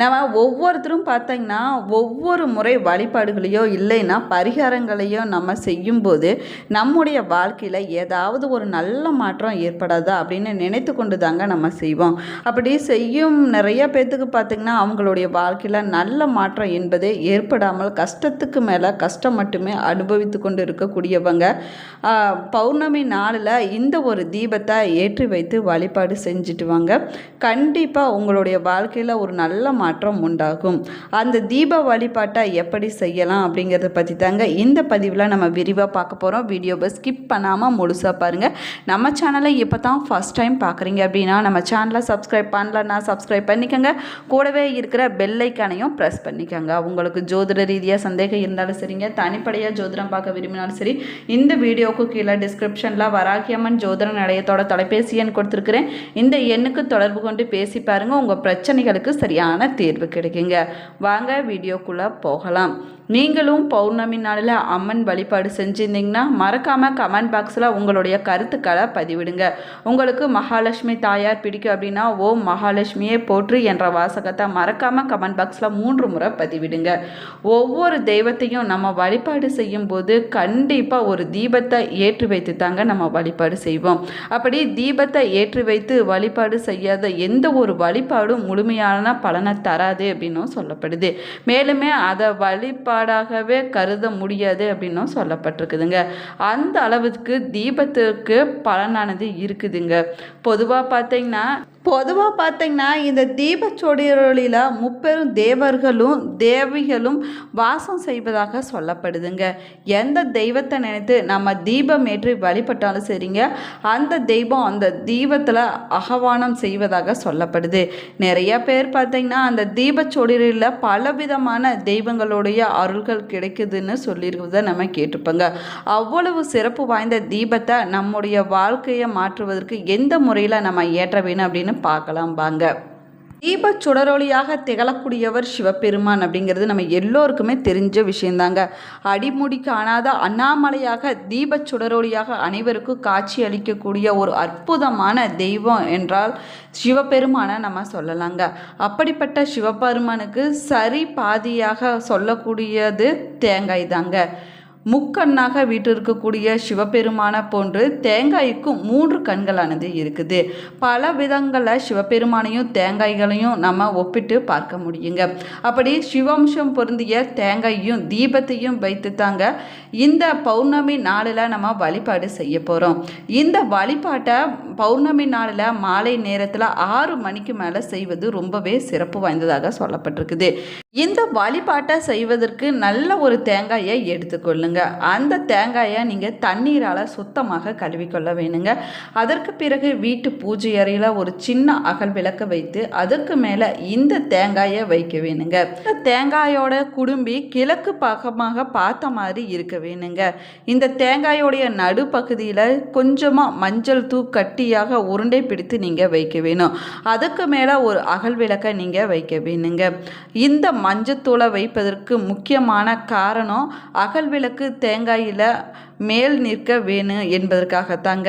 நம்ம ஒவ்வொருத்தரும் பார்த்தீங்கன்னா ஒவ்வொரு முறை வழிபாடுகளையோ இல்லைன்னா பரிகாரங்களையோ நம்ம செய்யும்போது நம்முடைய வாழ்க்கையில் ஏதாவது ஒரு நல்ல மாற்றம் ஏற்படாதா அப்படின்னு நினைத்து கொண்டு தாங்க நம்ம செய்வோம். அப்படி செய்யும் நிறைய பேர்த்துக்கு பார்த்திங்கன்னா அவங்களுடைய வாழ்க்கையில் நல்ல மாற்றம் என்பதே ஏற்படாமல் கஷ்டத்துக்கு மேலே கஷ்டம் மட்டுமே அனுபவித்து கொண்டு இருக்கக்கூடியவங்க பௌர்ணமி நாளில் இந்த ஒரு தீபத்தை ஏற்றி வைத்து வழிபாடு செஞ்சுட்டு வாங்க. கண்டிப்பாக உங்களுடைய வாழ்க்கையில் ஒரு நல்ல மாற்றம் உண்டாகும். அந்த தீப வழிபாட்டை எப்படி செய்யலாம் அப்படிங்கிறத பற்றி தாங்க இந்த பதிவில் நம்ம விரிவாக பார்க்க போகிறோம் வீடியோவை ஸ்கிப் பண்ணாமல் முழுசாக பாருங்கள் நம்ம சேனலை இப்போ தான் ஃபஸ்ட் டைம் பார்க்குறீங்க அப்படின்னா நம்ம சேனலை சப்ஸ்கிரைப் பண்ணலன்னா சப்ஸ்கிரைப் பண்ணிக்கோங்க. கூடவே இருக்கிற பெல்லைக்கானையும் ப்ரெஸ் பண்ணிக்கோங்க. உங்களுக்கு ஜோதிட ரீதியாக சந்தேகம் இருந்தாலும் சரிங்க. தனிப்படையாக ஜோதிடம் பார்க்க விரும்பினாலும் சரி இந்த வீடியோவுக்கு கீழே டிஸ்கிரிப்ஷனில் வராகியம்மன் ஜோதிட நிலையத்தோட தொலைபேசி எண் கொடுத்துருக்குறேன். இந்த எண்ணுக்கு தொடர்பு கொண்டு பேசி பாருங்கள் உங்கள் பிரச்சனைகளுக்கு சரியான தீர்வு கிடைக்குங்க. வாங்க வீடியோக்குள்ளே போகலாம். நீங்களும் பௌர்ணமி நாளில் அம்மன் வழிபாடு செஞ்சிருந்தீங்கன்னா மறக்காமல் கமெண்ட் பாக்ஸில் உங்களுடைய கருத்துக்களை பதிவிடுங்க. உங்களுக்கு மகாலட்சுமி தாயார் பிடிக்கும் அப்படின்னா ஓம் மகாலட்சுமியே போற்று என்ற வாசகத்தை மறக்காமல் கமெண்ட் பாக்ஸில் மூன்று முறை பதிவிடுங்க. ஒவ்வொரு தெய்வத்தையும் நம்ம வழிபாடு செய்யும்போது கண்டிப்பாக ஒரு தீபத்தை ஏற்றி வைத்து தாங்க நம்ம வழிபாடு செய்வோம். அப்படி தீபத்தை ஏற்றி வைத்து வழிபாடு செய்யாத எந்த ஒரு வழிபாடும் முழுமையான பலனை தராது அப்படின்னும் சொல்லப்படுது. மேலுமே அதை வழிபாடாகவே கருத முடியாது அப்படின்னும் சொல்லப்பட்டிருக்குதுங்க. அந்த அளவுக்கு தீபத்துக்கு பலனானது இருக்குதுங்க. பொதுவாக பார்த்தீங்கன்னா பொதுவாக பார்த்தீங்கன்னா இந்த தீபச்சொடியொளியில் முப்பெரும் தேவர்களும் தேவிகளும் வாசம் செய்வதாக சொல்லப்படுதுங்க. எந்த தெய்வத்தை நினைத்து நம்ம தீபம் ஏற்றி வழிபட்டாலும் சரிங்க அந்த தெய்வம் அந்த தீபத்தில் அகவானம் செய்வதாக சொல்லப்படுது. நிறைய பேர் பார்த்தீங்கன்னா அந்த தீபச்சொடியில் பலவிதமான தெய்வங்களுடைய அருள்கள் கிடைக்குதுன்னு சொல்லியிருக்கிறத நம்ம கேட்டுப்போங்க. அவ்வளவு சிறப்பு வாய்ந்த தீபத்தை நம்முடைய வாழ்க்கையை மாற்றுவதற்கு எந்த முறையில் நம்ம ஏற்ற வேணும் அப்படின்னு பார்க்கலாம் வாங்க தீப சுடரொளியாக திகழக்கூடியவர் சிவபெருமான் அப்படிங்கிறது நம்ம எல்லோருக்குமே தெரிஞ்ச விஷயந்தாங்க. அடிமுடி காணாத அண்ணாமலையாக தீப சுடரொளியாக அனைவருக்கும் காட்சி அளிக்கக்கூடிய ஒரு அற்புதமான தெய்வம் என்றால் சிவபெருமானை நம்ம சொல்லலாங்க. அப்படிப்பட்ட சிவபெருமானுக்கு சரி பாதியாக சொல்லக்கூடியது தேங்காய் தாங்க முக்கண்ணாக வீட்டிருக்கக்கூடிய சிவபெருமான போன்று தேங்காய்க்கும் மூன்று கண்களானது இருக்குது. பல விதங்களில் சிவபெருமானையும் தேங்காய்களையும் நம்ம ஒப்பிட்டு பார்க்க முடியுங்க. அப்படி சிவம்சம் பொருந்திய தேங்காயையும் தீபத்தையும் வைத்து தாங்க இந்த பௌர்ணமி நாளில் நம்ம வழிபாடு செய்ய போகிறோம் இந்த வழிபாட்டை பௌர்ணமி நாளில் மாலை நேரத்தில் ஆறு மணிக்கு மேலே செய்வது ரொம்பவே சிறப்பு வாய்ந்ததாக சொல்லப்பட்டிருக்குது. இந்த வழிபாட்டை செய்வதற்கு நல்ல ஒரு தேங்காயை எடுத்துக்கொள்ளுங்க. அந்த தேங்காயை நீங்கள் தண்ணீரால் சுத்தமாக கழுவிக்கொள்ள வேணுங்க. அதற்கு பிறகு வீட்டு பூஜை அறையில் ஒரு சின்ன அகல் விளக்க வைத்து அதுக்கு மேலே இந்த தேங்காயை வைக்க வேணுங்க. இந்த தேங்காயோட குடும்பி கிழக்கு பக்கமாக பார்த்த மாதிரி இருக்க வேணுங்க. இந்த தேங்காயோடைய நடுப்பகுதியில் கொஞ்சமாக மஞ்சள் தூ கட்டியாக உருண்டை பிடித்து நீங்கள் வைக்க வேணும். அதுக்கு மேலே ஒரு அகல் விளக்கை நீங்கள் வைக்க வேணுங்க. இந்த மஞ்சத்தூளை வைப்பதற்கு முக்கியமான காரணம் அகல் விளக்கு தேங்காயில் மேல் நிற்க வேணும் என்பதற்காகத்தாங்க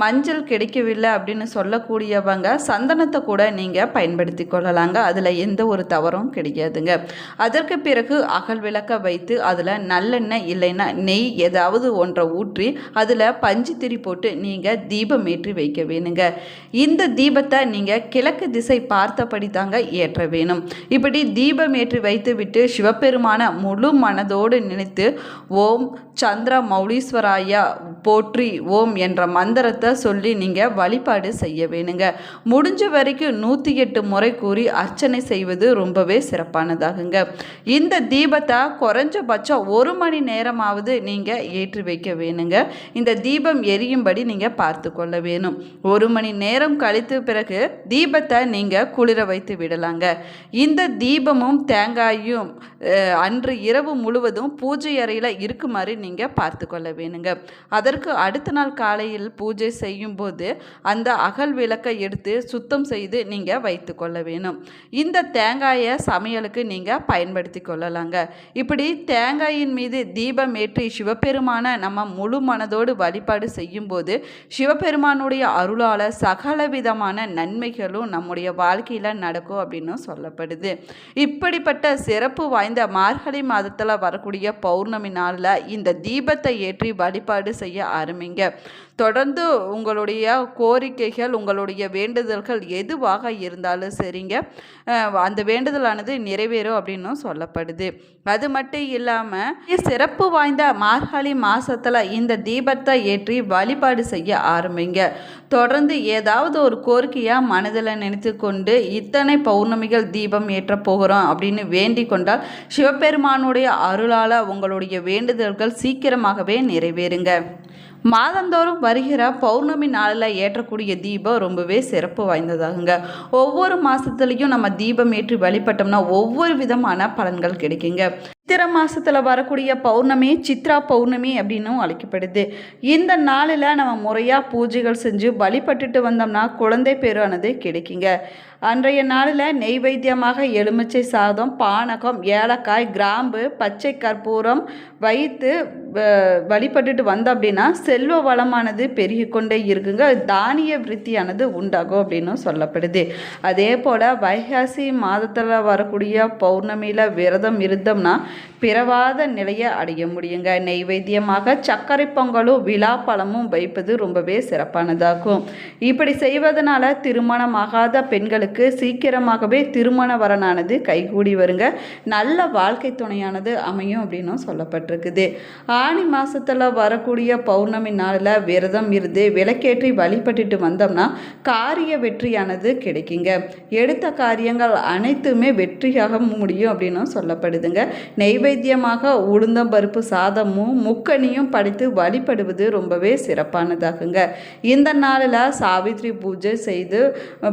மஞ்சள் கிடைக்கவில்லை அப்படின்னு சொல்லக்கூடியவங்க சந்தனத்தை கூட நீங்கள் பயன்படுத்தி கொள்ளலாங்க. அதில் எந்த ஒரு தவறும் கிடையாதுங்க அதற்கு பிறகு அகல் விளக்க வைத்து அதில் நல்லெண்ணெய் இல்லைன்னா நெய் ஏதாவது ஒன்றை ஊற்றி அதில் பஞ்சு திரி போட்டு நீங்கள் தீபம் ஏற்றி வைக்க வேணுங்க. இந்த தீபத்தை நீங்கள் கிழக்கு திசை பார்த்தபடி தாங்க ஏற்ற வேணும். இப்படி தீபம் ஏற்றி வைத்து விட்டு சிவபெருமான முழு மனதோடு நினைத்து ஓம் சந்திர மௌலீஸ்வராயா போற்றி ஓம் என்ற மந்திரத்தை சொல்லி நீங்கள் வழிபாடு செய்ய வேணுங்க. முடிஞ்ச வரைக்கும் நூற்றி எட்டு முறை கூறி அர்ச்சனை செய்வது ரொம்பவே சிறப்பானதாகுங்க. இந்த தீபத்தை குறைஞ்சபட்சம் ஒரு மணி நேரமாவது நீங்கள் ஏற்றி வைக்க வேணுங்க. இந்த தீபம் எரியும்படி நீங்கள் பார்த்து கொள்ள வேணும். ஒரு மணி நேரம் கழித்து பிறகு தீபத்தை நீங்கள் குளிர வைத்து விடலாங்க. இந்த தீபமும் தேங்காயும் அன்று இரவு முழுவதும் பூஜை அறையில் இருக்குமாறு நீங்கள் பார்த்து கொள்ள வேணுங்க. அதற்கு அடுத்த நாள் காலையில் பூஜை செய்யும்போது அந்த அகல் விளக்கை எடுத்து சுத்தம் செய்து நீங்கள் வைத்து கொள்ள வேணும். இந்த தேங்காயை சமையலுக்கு நீங்கள் பயன்படுத்தி கொள்ளலாங்க. இப்படி தேங்காயின் மீது தீபம் ஏற்றி சிவபெருமான நம்ம முழு மனதோடு வழிபாடு செய்யும்போது சிவபெருமானுடைய அருளால் சகல விதமான நன்மைகளும் நம்முடைய வாழ்க்கையில் நடக்கும் அப்படின்னு சொல்லப்படுது. இப்படிப்பட்ட சிறப்பு வாய்ந்த மார்கழி மாதத்தில் வரக்கூடிய பௌர்ணமி நாளில் இந்த தீபத்தை ஏற்றி வழிபாடு செய்ய ஆரம்பிங்க. தொடர்ந்து உங்களுடைய கோரிக்கைகள் உங்களுடைய வேண்டுதல்கள் எதுவாக இருந்தாலும் சரிங்க. அந்த வேண்டுதலானது நிறைவேறும் அப்படின்னும் சொல்லப்படுது. அது மட்டும் இல்லாமல் சிறப்பு வாய்ந்த மார்கழி மாதத்தில் இந்த தீபத்தை ஏற்றி வழிபாடு செய்ய ஆரம்பிங்க. தொடர்ந்து ஏதாவது ஒரு கோரிக்கையாக மனதில் நினைத்து கொண்டு இத்தனை பௌர்ணமிகள் தீபம் ஏற்ற போகிறோம் அப்படின்னு வேண்டிக் கொண்டால் சிவபெருமானுடைய அருளால் உங்களுடைய வேண்டுதல்கள் சீக்கிரமாகவே நிறைவேறுங்க. மாதந்தோறும் வருகிற பௌர்ணமி நாளில் ஏற்றக்கூடிய தீபம் ரொம்பவே சிறப்பு வாய்ந்ததாகுங்க. ஒவ்வொரு மாதத்துலேயும் நம்ம தீபம் ஏற்றி வழிபட்டோம்னா ஒவ்வொரு விதமான பலன்கள் கிடைக்குங்க. சித்திரை மாதத்தில் வரக்கூடிய பௌர்ணமி சித்ரா பௌர்ணமி அப்படின்னும் அழைக்கப்படுது. இந்த நாளில் நம்ம முறையாக பூஜைகள் செஞ்சு வழிபட்டுட்டு வந்தோம்னா குழந்தை பேரானது கிடைக்குங்க. அன்றைய நாளில் நெய்வேத்தியமாக எலுமிச்சை சாதம் பானகம் ஏலக்காய் கிராம்பு பச்சை கற்பூரம் வைத்து வ- வழிபட்டுட்டு வந்தோம் அப்படின்னா செல்வ வளமானது பெருகி கொண்டே இருக்குங்க. தானிய விருத்தியானது உண்டாகும் அப்படின்னு சொல்லப்படுது. அதே போல் வைகாசி மாதத்தில் வரக்கூடிய பௌர்ணமியில் விரதம் இருந்தோம்னா பிறவாத நிலையை அடைய முடியுங்க. நெய்வேத்தியமாக சர்க்கரை பொங்கலும் விழா பழமும் வைப்பது ரொம்பவே சிறப்பானதாகும். இப்படி செய்வதனால திருமணமாகாத பெண்களுக்கு சீக்கிரமாகவே திருமண வரனானது கைகூடி வருங்க. நல்ல வாழ்க்கை துணையானது அமையும் அப்படின்னும் சொல்லப்பட்டிருக்குது. ஆனி மாசத்துல வரக்கூடிய பௌர்ணமி நாளில் விரதம் இருந்து விளக்கேற்றி வழிபட்டுட்டு வந்தோம்னா காரிய வெற்றியானது கிடைக்குங்க. எடுத்த காரியங்கள் அனைத்துமே வெற்றியாக முடியும் அப்படின்னும் சொல்லப்படுதுங்க. நெய்வேத்தியமாக உளுந்தம்பருப்பு சாதமும் முக்கனியும் படைத்து வழிபடுவது ரொம்பவே சிறப்பானதாகுங்க. இந்த நாளில் சாவித்ரி பூஜை செய்து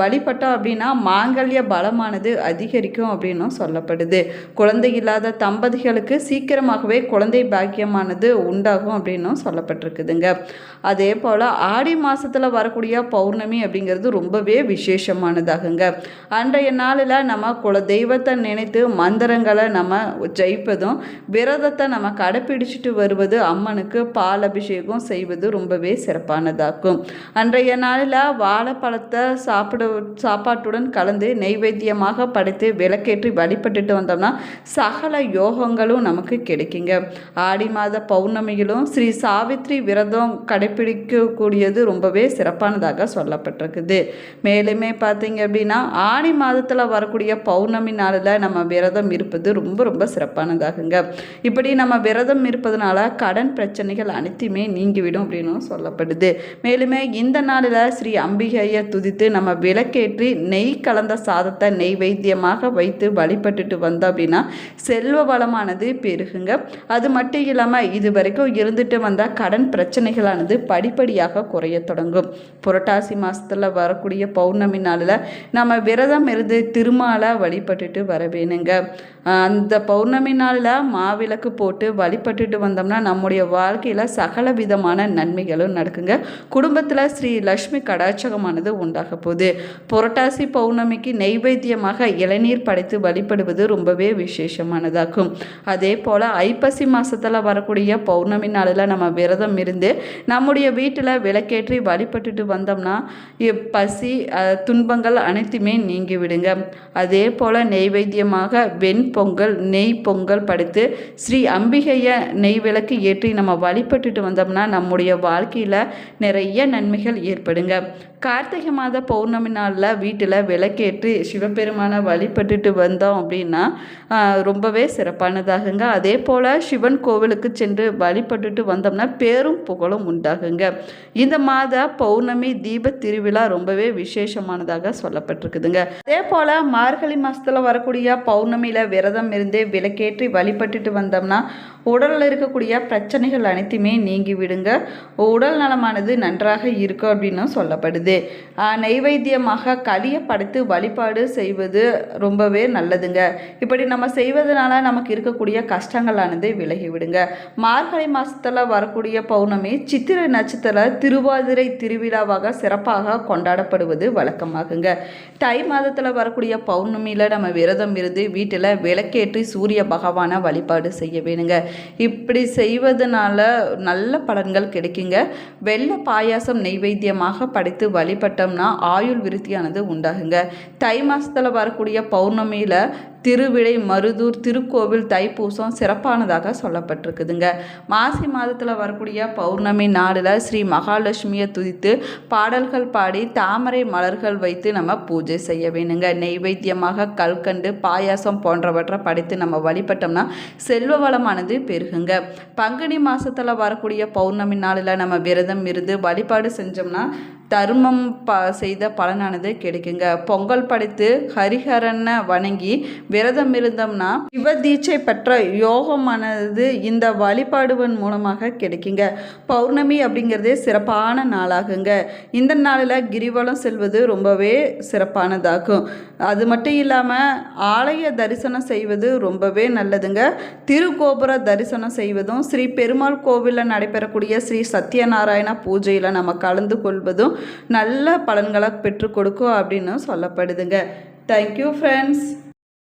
வழிபட்டோம் அப்படின்னா மாங்கல்ய பலமானது அதிகரிக்கும் அப்படின்னும் சொல்லப்படுது. குழந்தை இல்லாத தம்பதிகளுக்கு சீக்கிரமாகவே குழந்தை பாக்கியமானது உண்டாகும் அப்படின்னும் சொல்லப்பட்டிருக்குதுங்க. அதே போல் ஆடி மாதத்தில் வரக்கூடிய பௌர்ணமி அப்படிங்கிறது ரொம்பவே விசேஷமானதாகுங்க. அன்றைய நாளில் நம்ம குல தெய்வத்தை நினைத்து மந்திரங்களை நம்ம வைப்பதும் விரதத்தை நம்ம கடைப்பிடிச்சிட்டு வருவது அம்மனுக்கு பால் அபிஷேகம் செய்வது ரொம்பவே சிறப்பானதாகும் அன்றைய நாளில் வாழைப்பழத்தை சாப்பிட சாப்பாட்டுடன் கலந்து நெய்வேத்தியமாக படைத்து விளக்கேற்றி வழிபட்டுட்டு வந்தோம்னா சகல யோகங்களும் நமக்கு கிடைக்குங்க. ஆடி மாத பௌர்ணமியிலும் ஸ்ரீ சாவித்ரி விரதம் கடைப்பிடிக்கக்கூடியது ரொம்பவே சிறப்பானதாக சொல்லப்பட்டிருக்குது. மேலுமே பார்த்தீங்க அப்படின்னா ஆடி மாதத்தில் வரக்கூடிய பௌர்ணமி நாளில் நம்ம விரதம் இருப்பது ரொம்ப ரொம்ப சிறப்பானதாகுங்க இப்படி நம்ம விரதம் இருப்பதனால கடன் பிரச்சனைகள் அனைத்தையுமே நீங்கிவிடும் அப்படின்னு சொல்லப்படுது. மேலுமே இந்த நாளில் ஸ்ரீ அம்பிகையை துதித்து நம்ம விளக்கேற்றி நெய் கலந்த சாதத்தை நெய் வைத்தியமாக வைத்து வழிபட்டுட்டு வந்தோம் அப்படின்னா செல்வ வளமானது பெருகுங்க. அது மட்டும் இல்லாமல் இது வரைக்கும் இருந்துட்டு வந்த கடன் பிரச்சனைகளானது படிப்படியாக குறைய தொடங்கும். புரட்டாசி மாதத்தில் வரக்கூடிய பௌர்ணமி நாளில் நம்ம விரதம் இருந்து திருமாலை வழிபட்டுட்டு வர வேணுங்க அந்த பௌர்ணமி நாளில் மாவிளக்கு போட்டு வழிபட்டுட்டு வந்தோம்னா நம்முடைய வாழ்க்கையில் சகல விதமான நன்மைகளும் நடக்குங்க. குடும்பத்தில் ஸ்ரீ லக்ஷ்மி கடாட்சகமானது உண்டாக போகுது. புரட்டாசி பௌர்ணமிக்கு நெய்வேத்தியமாக இளநீர் படைத்து வழிபடுவது ரொம்பவே விசேஷமானதாகும். அதே போல் ஐப்பசி மாதத்தில் வரக்கூடிய பௌர்ணமி நாளில் நம்ம விரதம் இருந்து நம்முடைய வீட்டில் விளக்கேற்றி வழிபட்டுட்டு வந்தோம்னா பசி துன்பங்கள் அனைத்துமே நீங்கி விடுங்க. அதே போல் நெய்வேத்தியமாக வெண்பொங்கல் நெய் பொங்கல் படைத்து ஸ்ரீ அம்பிகையை நெய் விளக்கு ஏற்றி நம்ம வழிபட்டுட்டு வந்தோம்னா நம்முடைய வாழ்க்கையில் நிறைய நன்மைகள் ஏற்படுங்க. கார்த்திகை மாத பௌர்ணமி நாளில் வீட்டில் விளக்கேற்றி சிவபெருமானை வழிபட்டுட்டு வந்தோம் அப்படின்னா ரொம்பவே சிறப்பானதாகுங்க. அதே போல் சிவன் கோவிலுக்கு சென்று வழிபட்டுட்டு வந்தோம்னா பேரும் புகழும் உண்டாகுங்க. இந்த மாத பௌர்ணமி தீப திருவிழா ரொம்பவே விசேஷமானதாக சொல்லப்பட்டிருக்குதுங்க. அதே போல் மார்கழி மாதத்தில் வரக்கூடிய பௌர்ணமியில் விரதம் விரதம் இருந்தே விளக்கேற்றி வழிபட்டுட்டு வந்தோம்னா உடலில் இருக்கக்கூடிய பிரச்சனைகள் அனைத்துமே நீங்கி விடுங்க. உடல் நலமானது நன்றாக இருக்கும் அப்படின்னு சொல்லப்படுது. ஆஹ் நெய்வேத்தியமாக களியை படைத்து வழிபாடு செய்வது ரொம்பவே நல்லதுங்க. இப்படி நம்ம செய்வதனால நமக்கு இருக்கக்கூடிய கஷ்டங்களானது விலகி விடுங்க. மார்கழி மாதத்தில் வரக்கூடிய பௌர்ணமி சித்திரை நட்சத்திர திருவாதிரை திருவிழாவாக சிறப்பாக கொண்டாடப்படுவது வழக்கமாகுங்க. தை மாதத்தில் வரக்கூடிய பௌர்ணமியில் நம்ம விரதம் இருந்து வீட்டில் விளக்கேற்றி சூரிய பகவானை வழிபாடு செய்ய வேணுங்க. இப்படி செய்வதனால நல்ல பலன்கள் கிடைக்குங்க. வெள்ளை பாயாசம் நெய்வேத்தியமாக படைத்து வழிபட்டோம்னா ஆயுள் விருத்தியானது உண்டாகுங்க. தை மாதத்தில் வரக்கூடிய பௌர்ணமியில் திருவிடை மருதூர் திருக்கோவில் தைப்பூசம் சிறப்பானதாக சொல்லப்பட்டிருக்குதுங்க. மாசி மாதத்தில் வரக்கூடிய பௌர்ணமி நாளில் ஸ்ரீ மகாலட்சுமியை துதித்து பாடல்கள் பாடி தாமரை மலர்கள் வைத்து நம்ம பூஜை செய்ய வேணுங்க. நெய்வேத்தியமாக கல்கண்டு பாயாசம் போன்றவற்றை படைத்து நம்ம வழிபட்டோம்னா செல்வ வளமானது பெருகுங்க. பங்குனி மாசத்துல வரக்கூடிய பௌர்ணமி நாளில் நம்ம விரதம் இருந்து வழிபாடு செஞ்சோம்னா தர்மம் ப செய்த பலனானது கிடைக்குங்க. பொங்கல் படைத்து ஹரிஹரனை வணங்கி விரதம் இருந்தோம்னா சிவதீட்சை பெற்ற யோகமானது இந்த வழிபாடுவன் மூலமாக கிடைக்குங்க. பௌர்ணமி அப்படிங்கிறதே சிறப்பான நாளாகுங்க. இந்த நாளில் கிரிவலம் செல்வது ரொம்பவே சிறப்பானதாகும். அது மட்டும் இல்லாமல் ஆலய தரிசனம் செய்வது ரொம்பவே நல்லதுங்க. திருக்கோபுர தரிசனம் செய்வதும் ஸ்ரீ பெருமாள் கோவிலில் நடைபெறக்கூடிய ஸ்ரீ சத்யநாராயண பூஜையில் நம்ம கலந்து கொள்வதும் நல்ல பலன்களை பெற்றுக் கொடுக்கும் அப்படின்னு சொல்லப்படுதுங்க. Thank you friends